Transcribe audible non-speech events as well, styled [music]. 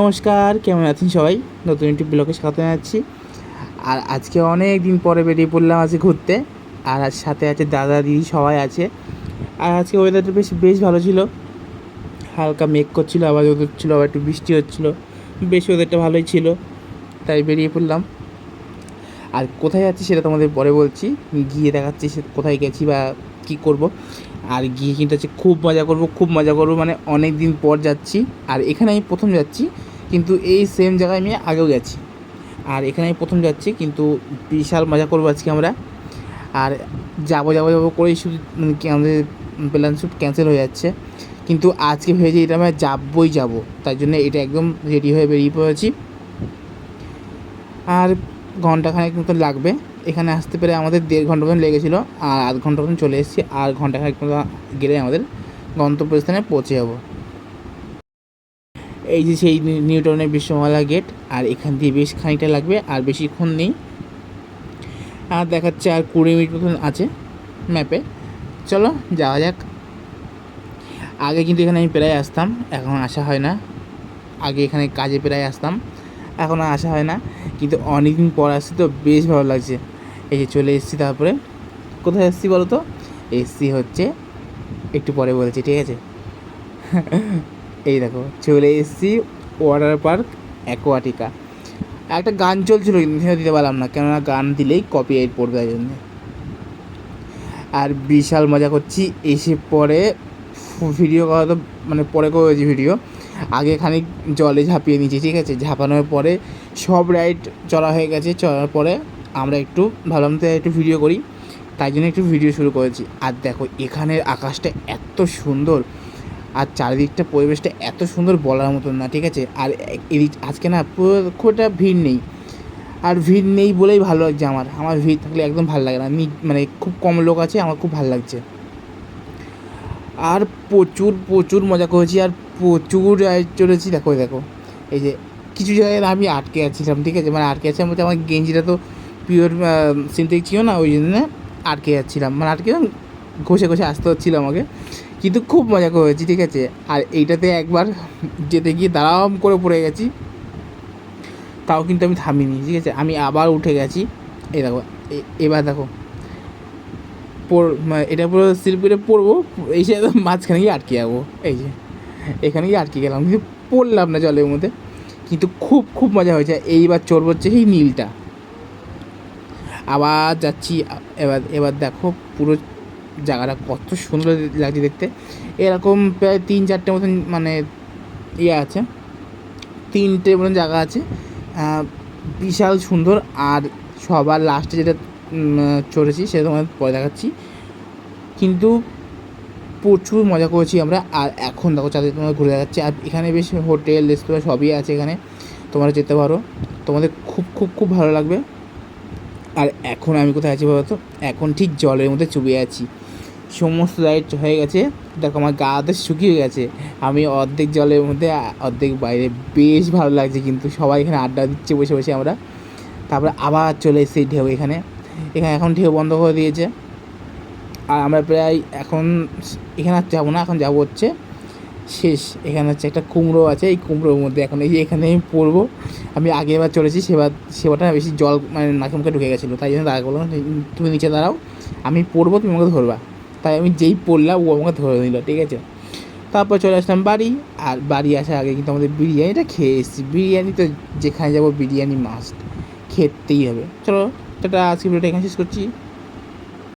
নমস্কার, কেমন আছেন সবাই? নতুন একটি ব্লগে স্বাগত জানাচ্ছি। আর আজকে অনেক দিন পরে বেরিয়ে পড়লাম আজকে ঘুরতে। আর আজ সাথে আছে দাদা, দিদি সবাই আছে। আর আজকে ওয়েদারটা বেশ বেশ ভালো ছিল। হালকা মেঘ করছিল, আবার ওদের ছিল আবার একটু বৃষ্টি হচ্ছিল। বেশ ওয়েদারটা ভালোই ছিল, তাই বেরিয়ে পড়লাম। আর কোথায় যাচ্ছি সেটা তোমাদের পরে বলছি। গিয়ে দেখাচ্ছি সে কোথায় গেছি বা কী করব। আর গিয়ে কিন্তু হচ্ছে খুব মজা করব, খুব মজা করব মানে অনেক দিন পর যাচ্ছি। আর এখানে আমি প্রথম যাচ্ছি, কিন্তু এই সেম জায়গায় আমি আগেও গেছি। আর এখানে আমি প্রথম যাচ্ছি, কিন্তু বিশাল মজা করব আজকে আমরা। আর যাব যাব যাব করেই শুধু মানে আমাদের প্ল্যান শুট ক্যান্সেল হয়ে যাচ্ছে। কিন্তু আজকে ভেবেছি এটা আমরা যাবই যাব তাই জন্য এটা একদম রেডি হয়ে বেরিয়ে পড়েছি। আর ঘন্টাখানেক মতো লাগবে। এখানে আসতে পেরে আমাদের দেড় ঘণ্টা মতন লেগেছিলো, আর আধ ঘণ্টা মতন চলে এসেছি, আর ঘন্টাখানেক মতো গেলে আমাদের গন্তব্যস্থানে পৌঁছে যাব। এই যে সেই নিউটনের বিশ্বমালা গেট, আর এখান দিয়ে বেশ খানিকটা লাগবে, আর বেশিক্ষণ নেই। আর দেখাচ্ছে আর কুড়ি মিনিট মতন আছে ম্যাপে। চলো, যাওয়া যাক। আগে কিন্তু এখানে আমি প্রায় আসতাম, এখন আসা হয় না। আগে এখানে কাজে প্রায় আসতাম। এখন আর আসা হয় না। কিন্তু অনেক দিন পর আসছি তো বেশ ভালো লাগছে। এই যে চলে এসেছি তারপরে। কোথায় এসেছি বলো তো? এসছি হচ্ছে একটু পরে বলছি, ঠিক আছে? [laughs] এই দেখো, চলে এসেছি ওয়াটার পার্ক অ্যাকোয়াটিকা। একটা গান চলছিল, কিন্তু সেটা দিতে পারলাম না। কেননা গান দিলেই কপি কপিরাইট পড়বে তাই জন্য। আর বিশাল মজা করছি, এসে পরে ভিডিও করা তো মানে পরে করেছি ভিডিও আগে খানিক জলে ঝাঁপিয়ে নিয়েছি, ঠিক আছে? ঝাঁপানোর পরে সব রাইড চলা হয়ে গেছে, চলার পরে আমরা একটু ভাবলাম তো একটু ভিডিও করি। তাই জন্য একটু ভিডিও শুরু করেছি। আর দেখো, এখানের আকাশটা এত সুন্দর আর চারিদিকটা, পরিবেশটা এত সুন্দর বলার মতন না, ঠিক আছে? আর এদিক, আজকে না পুরো খুব একটা ভিড় নেই। আর ভিড় নেই বলেই ভালো লাগছে আমার। আমার ভিড় থাকলে একদম ভালো লাগে নি- মানে খুব কম লোক আছে, আমার খুব ভালো লাগছে। আর প্রচুর প্রচুর মজা করেছি আর প্রচুর চলেছি দেখো দেখো, এই যে কিছু জায়গায় আমি আটকে আছিলাম, ঠিক আছে? মানে আটকে আছিলাম বলতে আমার গেঞ্জিটা তো পিওর সিনথেটিক ছিল না, ওই জন্য আটকে যাচ্ছিলাম মানে আটকে ঘষে ঘষে আসতে হচ্ছিল আমাকে। কিন্তু খুব মজা করেছি, ঠিক আছে? আর এইটাতে একবার যেতে গিয়ে দাঁড়াম করে পড়ে গেছি। তাও কিন্তু আমি থামিনি, ঠিক আছে? আমি আবার উঠে গেছি। এই দেখো এবার দেখো এটা পুরো শিল্পীরে পড়ব এই সে মাঝখানে গিয়ে আটকে যাব। এই যে, এখানে গিয়ে আটকে গেলাম, কিন্তু পড়লাম না জলের মধ্যে। কিন্তু খুব খুব মজা হয়েছে। এইবার চড়বো হচ্ছে সেই নীলটা। আবার যাচ্ছি এবার এবার দেখো পুরো জায়গাটা কত সুন্দর লাগছে দেখতে। এরকম প্রায় তিন, চারটে মতন মানে ইয়ে আছে। তিনটে মতন জায়গা আছে। বিশাল সুন্দর। আর সবার লাস্টে যেটা চড়েছি সেটা তোমাদের পরে দেখাচ্ছি। কিন্তু প্রচুর মজা করেছি আমরা, আর এখন দেখো চাঁদের তোমাদের ঘুরে দেখাচ্ছি। আর এখানে বেশ হোটেল, রেস্তোরাঁ সবই আছে এখানে, তোমরা যেতে পারো। তোমাদের খুব খুব খুব ভালো লাগবে। আর এখন আমি কোথায় আছি বলো তো এখন ঠিক জলের মধ্যে চুবিয়ে আছি। সমস্ত লাইট হয়ে গেছে। দেখো আমার গা হাতে শুকিয়ে গেছে। আমি অর্ধেক জলের মধ্যে, অর্ধেক বাইরে। বেশ ভালো লাগছে কিন্তু সবাই এখানে আড্ডা দিচ্ছে বসে বসে আমরা। তারপরে আবার চলে এসেছি ঢেউ এখানে। এখানে এখন ঢেউ বন্ধ করে দিয়েছে। আর আমরা প্রায় এখন এখানে আর যাব না, এখন যাব হচ্ছে শেষ। এখানে হচ্ছে একটা কুমড়ো আছে, এই কুমড়োর মধ্যে এখন এই এখানে আমি পড়ব। আমি আগে এবার চলেছি, সেবার, সেবারটা না বেশি জল মানে নাকে মুখে ঢুকে গেছিল, তাই জন্য দাঁড়া করলাম তুমি নিচে দাঁড়াও, আমি পড়ব, তুমি আমাকে ধরবা। তাই আমি যেই পড়লাম, ও আমাকে ধরে নিল, ঠিক আছে? তারপর চলে আসলাম বাড়ি, আর বাড়ি আসার আগে কিন্তু আমাদের বিরিয়ানিটা খেয়ে এসেছি। বিরিয়ানি তো যেখানে যাব, বিরিয়ানি মাস্ট খেতেই হবে। চলো টাটা আজকে ভিডিওটা এখানে শেষ করছি।